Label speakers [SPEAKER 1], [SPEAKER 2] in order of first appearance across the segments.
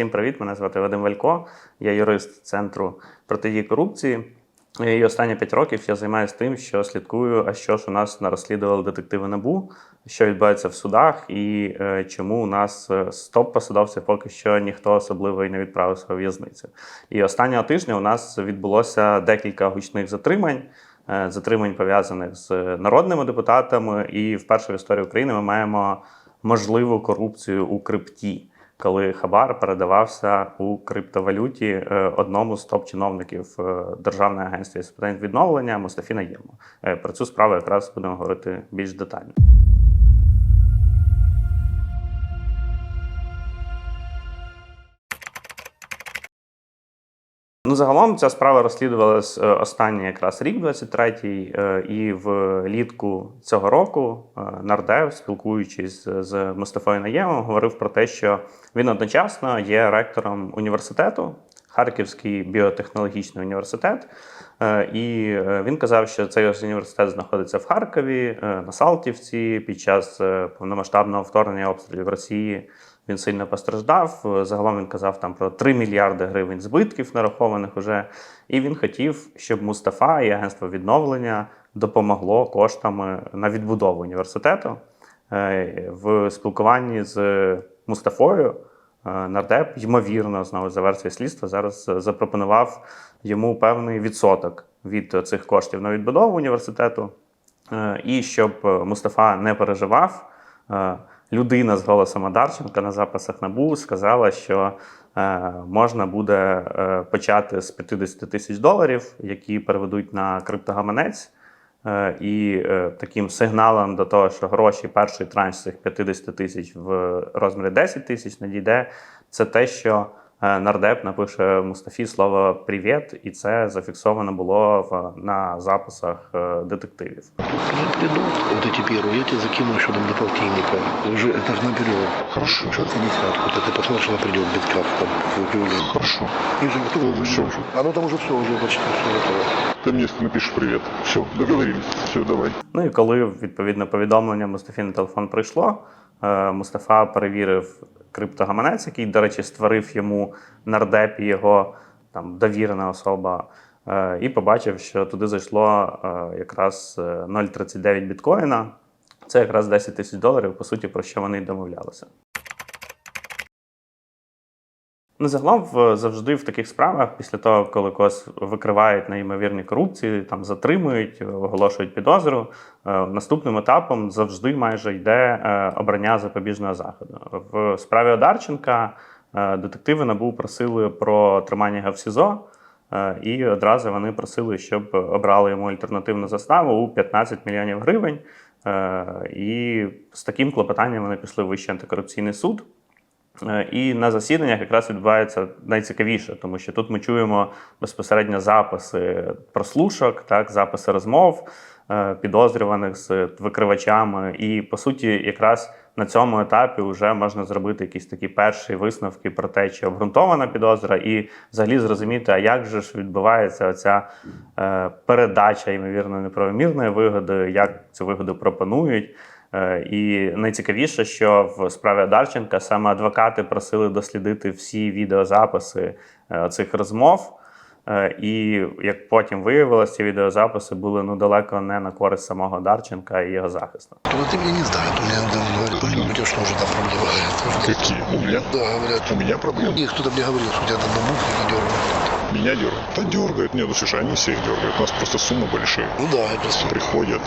[SPEAKER 1] Всім привіт! Мене звати Вадим Валько, я юрист центру протидії корупції. І останні п'ять років я займаюся тим, що слідкую, а що ж у нас розслідували детективи НАБУ, що відбувається в судах, і е, чому у нас е, з топ-посадовців поки що ніхто особливо і не відправився у в'язницю. І останнього тижня у нас відбулося декілька гучних затримань. е, Затримань пов'язаних з народними депутатами, і вперше в історії України ми маємо можливу корупцію у крипті, коли хабар передавався у криптовалюті е, одному з топ-чиновників Державного Державної агентства з питань відновлення Мустафі Наєму. Е, Про цю справу якраз будемо говорити більш детально. Ну, загалом ця справа розслідувалась е, останній якраз рік, 23-й, е, і влітку цього року е, нардев, спілкуючись з- Мустафою Наємом, говорив про те, що він одночасно є ректором університету, Харківський біотехнологічний університет. І він казав, що цей університет знаходиться в Харкові, на Салтівці. Під час повномасштабного вторгнення обстрілів Росії він сильно постраждав. Загалом він казав там про 3 мільярди гривень збитків нарахованих уже. І він хотів, щоб Мустафа і агентство відновлення допомогло коштами на відбудову університету. Е, В спілкуванні з Мустафою е, нардеп, ймовірно, знову за версією слідства, зараз запропонував йому певний відсоток від цих коштів на відбудову університету. Е, І щоб Мустафа не переживав, людина з голосом Адарченка на записах НАБУ сказала, що е, можна буде е, почати з 50 тисяч доларів, які переведуть на криптогаманець. Е, І таким сигналом до того, що гроші, перший транш цих 50 тисяч в розмірі 10 тисяч надійде, це те, що нардеп напише Мустафі слово «Привіт», і це зафіксовано було в, на записах е, детективів.
[SPEAKER 2] Ну, придут вот эти первые, я тебе закину еще там до полтинника. Уже это же наперед. Хорошо. Что ты десятку? то ты посмотришь, она придет в битках там в июле.
[SPEAKER 3] Хорошо.
[SPEAKER 2] И уже готово.
[SPEAKER 3] Все уже.
[SPEAKER 2] А ну там уже все, уже почти все готово.
[SPEAKER 3] Ты мне напишешь привет. Все, договорились. Все, давай.
[SPEAKER 1] Ну і коли відповідно повідомлення Мустафі на телефон прийшло, е, Мустафа перевірив криптогаманець, який, до речі, створив йому нардеп його там довірена особа, е, і побачив, що туди зайшло е, якраз е, 0,39 біткоїна. Це якраз 10 тисяч доларів, по суті, про що вони й домовлялися. Ну, загалом завжди в таких справах, після того, коли когось викривають на ймовірні корупції, там затримують, оголошують підозру. е, Наступним етапом завжди майже йде е, обрання запобіжного заходу. В справі Одарченка е, детективи НАБУ просили про тримання його в СІЗО. е, І одразу вони просили, щоб обрали йому альтернативну заставу у 15 мільйонів гривень. Е, І з таким клопотанням вони пішли в Вищий антикорупційний суд. Е, І на засіданнях якраз відбувається найцікавіше, тому що тут ми чуємо безпосередньо записи прослушок, так, записи розмов е, підозрюваних з викривачами. І по суті, якраз на цьому етапі вже можна зробити якісь такі перші висновки про те, чи обґрунтована підозра, і взагалі зрозуміти, а як же ж відбувається оця е, передача, ймовірно, неправомірної вигоди, як цю вигоду пропонують. Е, І найцікавіше, що в справі Одарченка саме адвокати просили дослідити всі відеозаписи е, цих розмов. Е, І як потім виявилось, ці відеозаписи були ну далеко не на користь самого Дарченка і його захисту.
[SPEAKER 2] Ну, ты меня не знает. У меня там говорит, блин, у тебя что уже там проблемы?
[SPEAKER 3] Какие? У меня?
[SPEAKER 2] Да, говорят.
[SPEAKER 3] У меня проблемы.
[SPEAKER 2] И кто-то мне говорил, что у тебя там бабуха не дергает.
[SPEAKER 3] Меня дергают. Да дергают. Нет, ну слушай, они всех дергают. У нас просто суммы большие.
[SPEAKER 2] Ну да, я просто...
[SPEAKER 3] Приходят.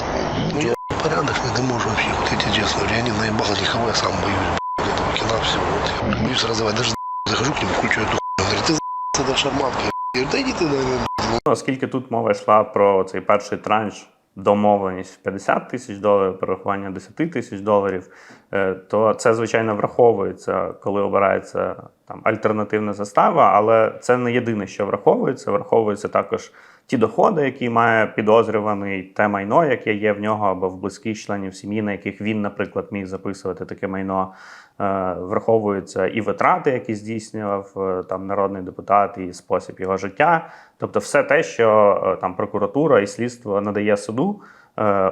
[SPEAKER 2] Ну, я порядочный, ты можешь вообще, вот я тебе честно говорю, я не наебал никого, я сам боюсь, блядь, этого кино, все, вот. Я боюсь разрывать, даже захожу к нему, включаю эту хуйню, он говорит, ты за***ь, это шарманка. Я говорю, да иди ты, наверное,
[SPEAKER 1] Ну, оскільки тут мова йшла про цей перший транш, домовленість в 50 тисяч доларів, перерахування 10 тисяч доларів, е, то це звичайно враховується, коли обирається там альтернативна застава, але це не єдине, що враховується. Враховуються також ті доходи, які має підозрюваний, те майно, яке є в нього або в близьких членів сім'ї, на яких він, наприклад, міг записувати таке майно. Е, Враховуються і витрати, які здійснював е, там народний депутат, і спосіб його життя. Тобто, все те, що е, там прокуратура і слідство надає суду,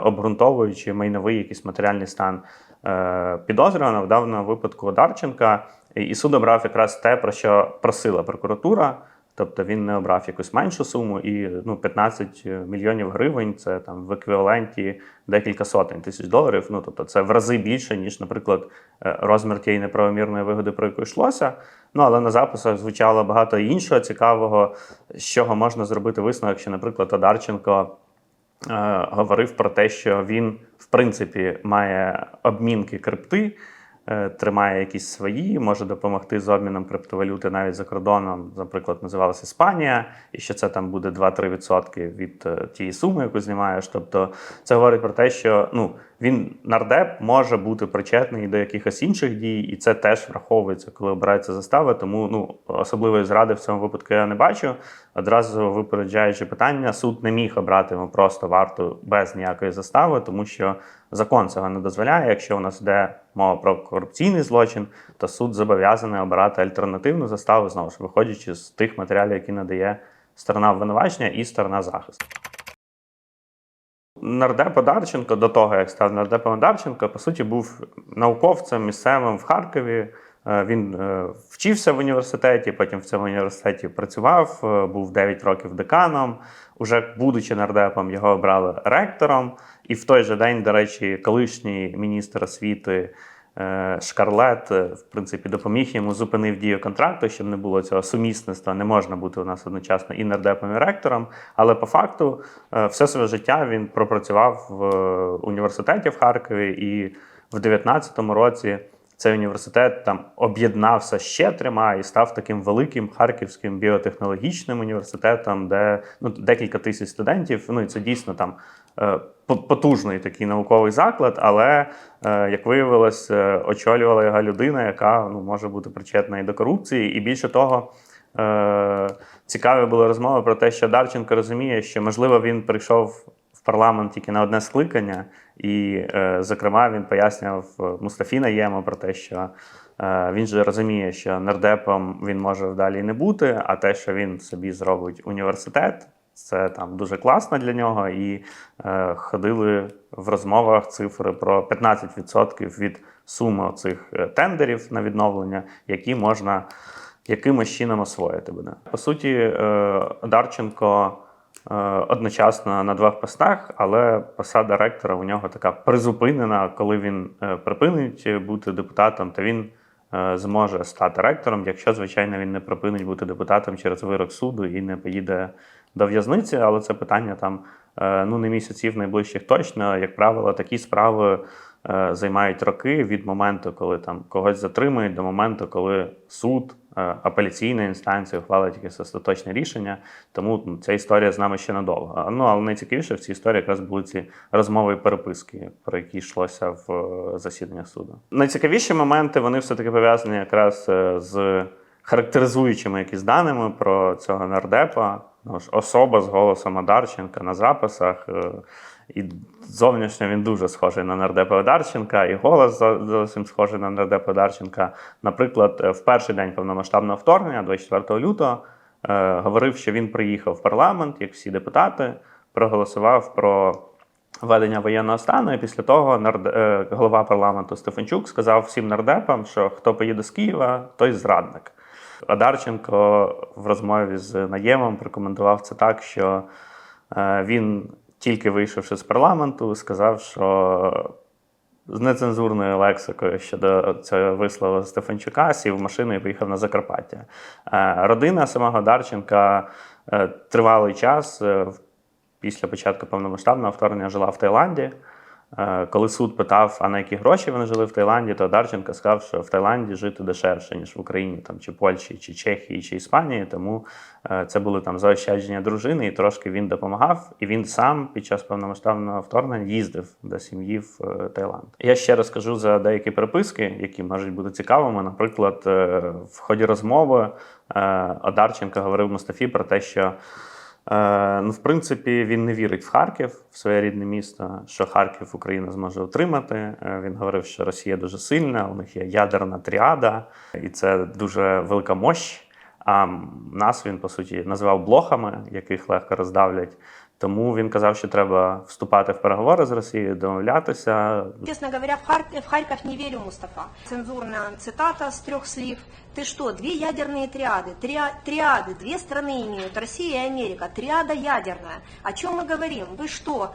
[SPEAKER 1] обґрунтовуючи майновий якийсь матеріальний стан підозрюваного в даному випадку Одарченка, і- і суд обрав якраз те, про що просила прокуратура. Тобто він не обрав якусь меншу суму, і ну 15 мільйонів гривень це там в еквіваленті декілька сотень тисяч доларів. Ну тобто це в рази більше, ніж, наприклад, е, розмір тієї неправомірної вигоди, про яку йшлося. Ну але на записах звучало багато іншого цікавого, з чого можна зробити висновок, що, наприклад, Одарченко е, говорив про те, що він, в принципі, має обмінки крипти, тримає якісь свої, може допомогти з обміном криптовалюти навіть за кордоном, наприклад, називалася Іспанія, і що це там буде 2-3% від е, тієї суми, яку знімаєш. Тобто це говорить про те, що ну, він нардеп може бути причетний до якихось інших дій, і це теж враховується, коли обирається застава. Тому ну, особливої зради в цьому випадку я не бачу. Одразу випереджаючи питання, суд не міг обрати йому просто варту без ніякої застави, тому що закон цього не дозволяє. Якщо у нас йде мова про корупційний злочин, то суд зобов'язаний обирати альтернативну заставу, знову ж виходячи з тих матеріалів, які надає сторона обвинувачення і сторона захисту. Нардеп Одарченко до того, як став нардепом Одарченко, по суті, був науковцем місцевим в Харкові. Е, Він е, вчився в університеті, потім в цьому університеті працював, е, був 9 років деканом. Уже будучи нардепом, його обрали ректором. І в той же день, до речі, колишній міністр освіти Шкарлет, е, в принципі, допоміг йому зупинив дію контракту, щоб не було цього сумісництва. Не можна бути у нас одночасно і нардепом, і ректором. Але по факту е, все своє життя він пропрацював в е, університеті в Харкові, і в 19-му році цей університет там об'єднався ще трьома і став таким великим харківським біотехнологічним університетом, де ну, декілька тисяч студентів. Ну і це дійсно там е, потужний такий науковий заклад, але е, як виявилось, е, очолювала його людина, яка ну, може бути причетна і до корупції, і більше того. Е, цікаві були розмови про те, що Дарченко розуміє, що можливо він прийшов в парламент тільки на одне скликання, і, е, зокрема, він пояснював е, Мустафі Наєму про те, що е, він же розуміє, що нардепом він може далі не бути, а те, що він собі зробить університет, це там дуже класно для нього. І е, ходили в розмовах цифри про 15% від суми цих тендерів на відновлення, які можна якимось чином освоїти буде. По суті, е, Дарченко е, одночасно на двох постах, але посада ректора у нього така призупинена. Коли він е, припинить бути депутатом, то він е, зможе стати ректором, якщо, звичайно, він не припинить бути депутатом через вирок суду і не поїде до в'язниці. Але це питання там е, ну не місяців найближчих точно. Як правило, такі справи е, займають роки від моменту, коли там когось затримують, до моменту, коли суд, е, апеляційна інстанція ухвалить якесь остаточне рішення. Тому ця історія з нами ще надовго. Ну але найцікавіше в цій історії якраз були ці розмови і переписки, про які йшлося в е, засіданнях суду. Найцікавіші моменти вони все таки пов'язані якраз е, з характеризуючими якісь даними про цього нардепа. Ну, особа з голосом Одарченка на записах. І зовнішньо він дуже схожий на нардепа Одарченка, і голос зовсім схожий на нардепа Одарченка. Наприклад, в перший день повномасштабного вторгнення, 24 лютого, е, говорив, що він приїхав в парламент, як всі депутати, проголосував про введення воєнного стану. І після того нард... е, голова парламенту Стефанчук сказав всім нардепам, що хто поїде з Києва, той зрадник. Одарченко в розмові з Наємом прокоментував це так, що е, він, тільки вийшовши з парламенту, сказав, що з нецензурною лексикою щодо цього вислову Стефанчука сів в машину і поїхав на Закарпаття. Е, Родина самого Дарченка е, тривалий час е, після початку повномасштабного вторгнення жила в Таїланді. Е, Коли суд питав, а на які гроші вони жили в Таїланді, то Дарченко сказав, що в Таїланді жити дешевше, ніж в Україні, там, чи Польщі, чи Чехії, чи Іспанії. Тому е, це були там заощадження дружини, і трошки він допомагав. І він сам під час повномасштабного вторгнення їздив до сім'ї в е, Таїланд. Я ще раз кажу за деякі переписки, які можуть бути цікавими. Наприклад, в ході розмови Одарченко говорив Мустафі про те, що. Е, ну, в принципі, він не вірить в Харків, в своє рідне місто, що Харків Україна зможе отримати. Е, Він говорив, що Росія дуже сильна, у них є ядерна тріада, і це дуже велика мощь. А нас він, по суті, називав блохами, яких легко роздавлять. Тому він казав, що треба вступати в переговори з Росією, домовлятися.
[SPEAKER 4] Честно говоря, в Харьков, в Харьков не верю, Мустафа. Цензурная цитата с трех слив. Ты что, две ядерные триады? Триа- триады, две страны имеют, Россия и Америка. Триада ядерная. О чем мы говорим? Вы что?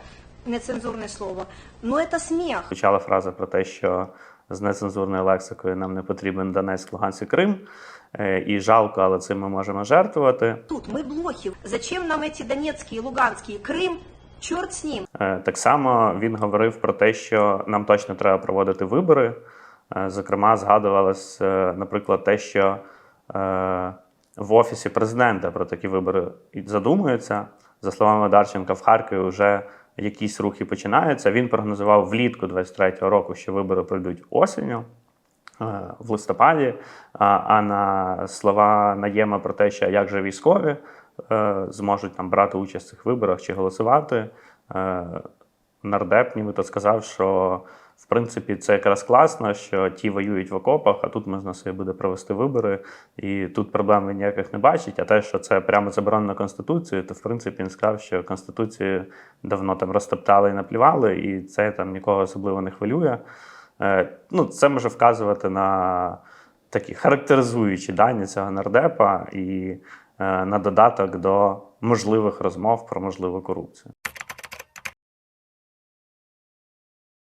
[SPEAKER 4] Нецензурное слово. Но это смех.
[SPEAKER 1] Звучала фраза про те, що з нецензурною лексикою нам не потрібен Донецьк, Луганськ і Крим. Е, І жалко, але цим ми можемо жертвувати.
[SPEAKER 4] Тут мы блохи. Зачем нам эти донецкие, луганские, Крым? Черт с ним.
[SPEAKER 1] Е, Так само він говорив про те, що нам точно треба проводити вибори. Е, Зокрема, згадувалось, е, наприклад, те, що е, в офісі президента про такі вибори і задумуються. За словами Дарченка, в Харкові вже якісь рухи починаються. Він прогнозував влітку 23-го року, що вибори пройдуть осінню. е, В листопаді, а, а на слова Наєма про те, що як же військові е, зможуть там брати участь в цих виборах чи голосувати, е, нардеп нібито сказав, що в принципі це якраз класно, що ті воюють в окопах, а тут можна собі буде провести вибори, і тут проблем він ніяких не бачить. А те, що це прямо заборонено Конституцією, то в принципі він сказав, що Конституцію давно там розтоптали і наплівали, і це там нікого особливо не хвилює. Е, Ну, це може вказувати на такі характеризуючі дані цього нардепа і е, на додаток до можливих розмов про можливу корупцію.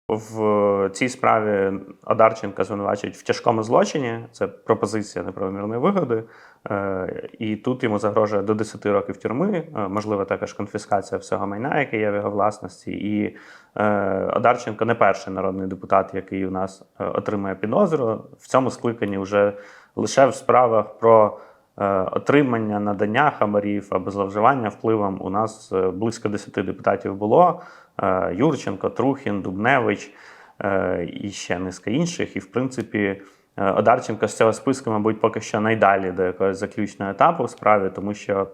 [SPEAKER 1] В цій справі Одарченка звинувачують в тяжкому злочині. Це пропозиція неправомірної вигоди. Е, І тут йому загрожує до 10 років тюрми, е, можливо, також конфіскація всього майна, яке є в його власності. І е, Одарченко не перший народний депутат, який у нас отримує підозру. В цьому скликанні вже лише в справах про отримання надання хабарів або зловживання впливом у нас близько 10 депутатів було. Юрченко, Трухін, Дубневич і ще низка інших. І, в принципі, Одарченко з цього списку, мабуть, поки що найдалі до якогось заключного етапу в справі, тому що.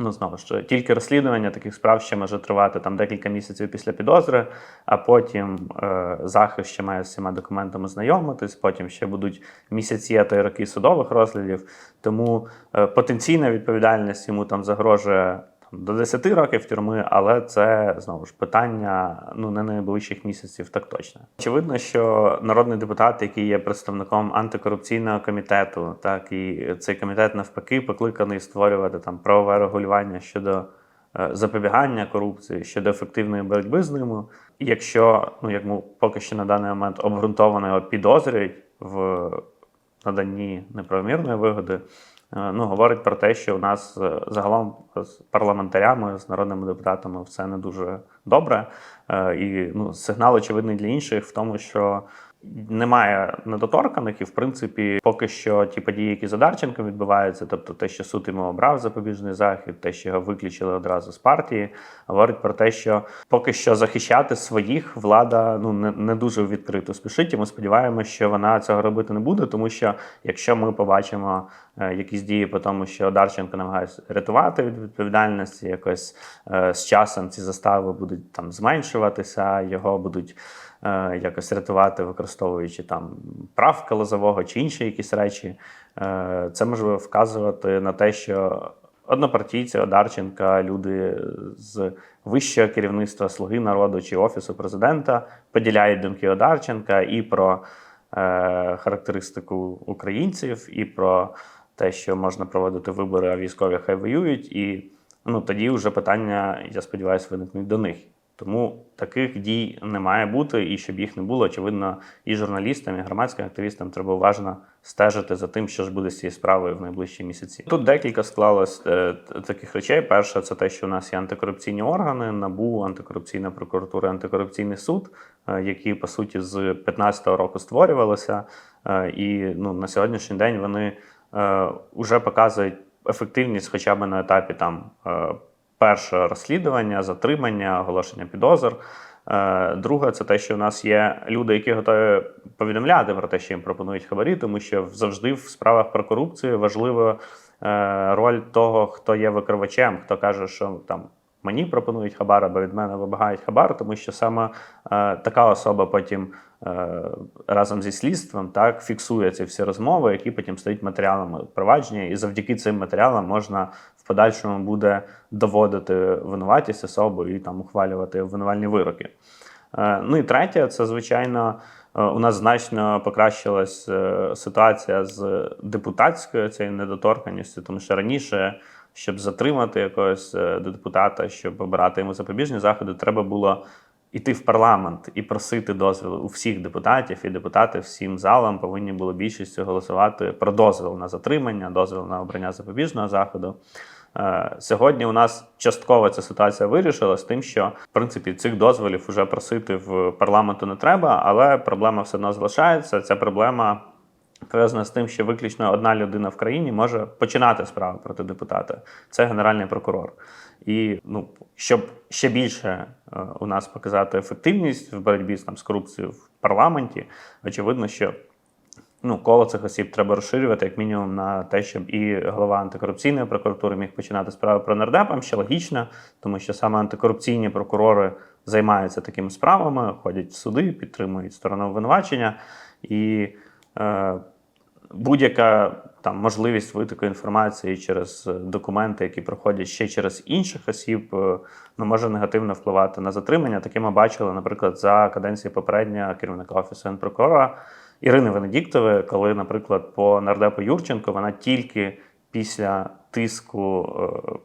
[SPEAKER 1] Ну, знову ж тільки розслідування таких справ ще може тривати там декілька місяців після підозри, а потім е, захист ще має з цими документами знайомитись, потім ще будуть місяці, а то й роки судових розглядів. Тому е, потенційна відповідальність йому там загрожує до 10 років тюрми, але це знову ж питання ну не найближчих місяців, так точно. Очевидно, що народний депутат, який є представником антикорупційного комітету, так і цей комітет навпаки покликаний створювати там правове регулювання щодо е, запобігання корупції, щодо ефективної боротьби з ними. І якщо ну як поки що на даний момент обґрунтовано його підозрюють в наданні неправомірної вигоди, ну, говорить про те, що у нас е, загалом з парламентарями, з народними депутатами все не дуже добре. Е, І ну, сигнал очевидний для інших в тому, що немає недоторканих, і в принципі, поки що ті події, які з Одарченком відбуваються, тобто те, що суд йому обрав запобіжний захід, те, що його виключили одразу з партії, говорить про те, що поки що захищати своїх влада ну не, не дуже відкрито спішить. І ми сподіваємося, що вона цього робити не буде, тому що якщо ми побачимо е, якісь дії по тому, що Одарченко намагається рятувати від відповідальності, якось е, з часом ці застави будуть там зменшуватися, його будуть е, якось рятувати, використовуючи там правка лозового чи інші якісь речі. Е, це може вказувати на те, що однопартійці Одарченка, люди з вищого керівництва Слуги народу чи Офісу президента поділяють думки Одарченка і про е, характеристику українців, і про те, що можна проводити вибори, а військові хай воюють. І ну, тоді вже питання, я сподіваюся, виникнуть до них. Тому таких дій не має бути, і щоб їх не було, очевидно, і журналістам, і громадським активістам треба уважно стежити за тим, що ж буде з цією справою в найближчі місяці. Тут декілька склалось е, таких речей. Перше, це те, що у нас є антикорупційні органи, набу, антикорупційна прокуратура, антикорупційний суд, е, які по суті з 2015 року створювалися. Е, І ну, на сьогоднішній день вони вже показують ефективність, хоча б на етапі там. е, Перше розслідування, затримання, оголошення підозр. Е, Друге, це те, що у нас є люди, які готові повідомляти про те, що їм пропонують хабарі, тому що завжди в справах про корупцію важлива е, роль того, хто є викривачем, хто каже, що там мені пропонують хабар або від мене вимагають хабар, тому що саме е, така особа потім е, разом зі слідством так фіксує ці всі розмови, які потім стають матеріалами провадження, і завдяки цим матеріалам можна в подальшому буде доводити винуватість особи і там ухвалювати обвинувальні вироки. Е, Ну і третє, це звичайно. е, У нас значно покращилась е, ситуація з депутатською цією недоторканністю, тому що раніше, щоб затримати якогось е, депутата, щоб обирати йому запобіжні заходи, треба було йти в парламент і просити дозвіл у всіх депутатів, і депутати всім залам повинні були більшістю голосувати про дозвіл на затримання, дозвіл на обрання запобіжного заходу. Е, Сьогодні у нас частково ця ситуація вирішилась тим, що в принципі цих дозволів вже просити в парламенту не треба, але проблема все одно залишається. Ця проблема пов'язана з тим, що виключно одна людина в країні може починати справу проти депутата. Це генеральний прокурор. І ну, щоб ще більше е, у нас показати ефективність в боротьбі там, з корупцією в парламенті, очевидно, що ну, коло цих осіб треба розширювати, як мінімум, на те, щоб і голова антикорупційної прокуратури міг починати справи про нардепам, що логічно, тому що саме антикорупційні прокурори займаються такими справами, ходять в суди, підтримують сторону обвинувачення. І будь-яка там можливість витоку інформації через е, документи, які проходять ще через інших осіб, е, ну, може негативно впливати на затримання. Таке ми бачили, наприклад, за каденції попереднього керівника офісу генпрокурора Ірини Венедіктової, коли, наприклад, по нардепу Юрченко вона тільки після тиску е,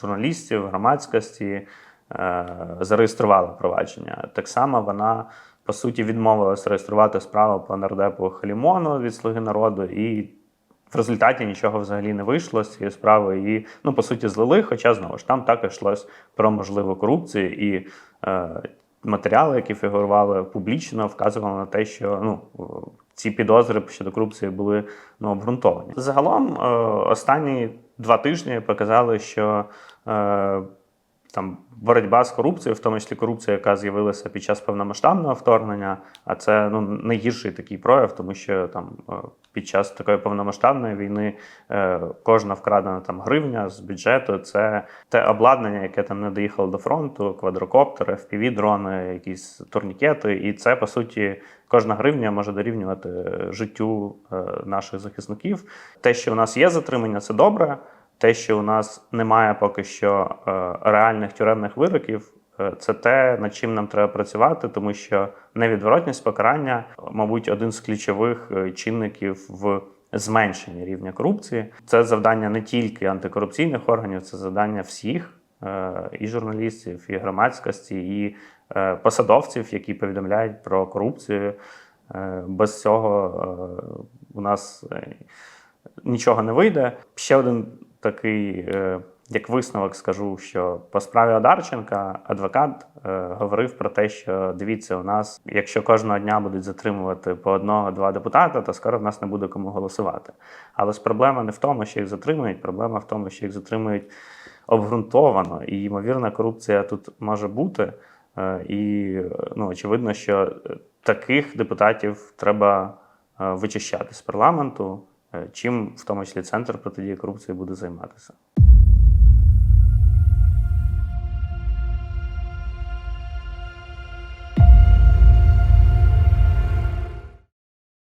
[SPEAKER 1] журналістів, громадськості е, зареєструвала провадження. Так само вона. По суті, відмовилась реєструвати справу по нардепу Халімону від Слуги народу, і в результаті нічого взагалі не вийшло з цієї справи. І, ну, по суті, злили. Хоча знову ж там також йшлось про можливу корупцію, і е, матеріали, які фігурували публічно, вказували на те, що ну, ці підозри щодо корупції були ну, обґрунтовані. Загалом, е, останні два тижні показали, що. Там боротьба з корупцією, в тому числі корупція, яка з'явилася під час повномасштабного вторгнення, а це ну найгірший такий прояв, тому що там е, під час такої повномасштабної війни е, кожна вкрадена там гривня з бюджету це те обладнання, яке там не доїхало до фронту, квадрокоптери, fpv дрони, якісь турнікети, і це по суті. Кожна гривня може дорівнювати життю е, наших захисників. Те, що у нас є затримання, це добре. Те, що у нас немає поки що е, реальних тюремних вироків, е, це те, над чим нам треба працювати, тому що невідворотність покарання, мабуть, один з ключових е, чинників в зменшенні рівня корупції. Це завдання не тільки антикорупційних органів, це завдання всіх і журналістів, і громадськості, і посадовців, які повідомляють про корупцію. Без цього у нас нічого не вийде. Ще один такий, е, як висновок, скажу, що по справі Одарченка адвокат е, говорив про те, що дивіться, у нас, якщо кожного дня будуть затримувати по одного-два депутата, то скоро в нас не буде кому голосувати. Але ж проблема не в тому, що їх затримують, проблема в тому, що їх затримують обґрунтовано, і ймовірна корупція тут може бути. Е, І ну, очевидно, що таких депутатів треба вичищати з парламенту, чим в тому числі центр протидії корупції буде займатися.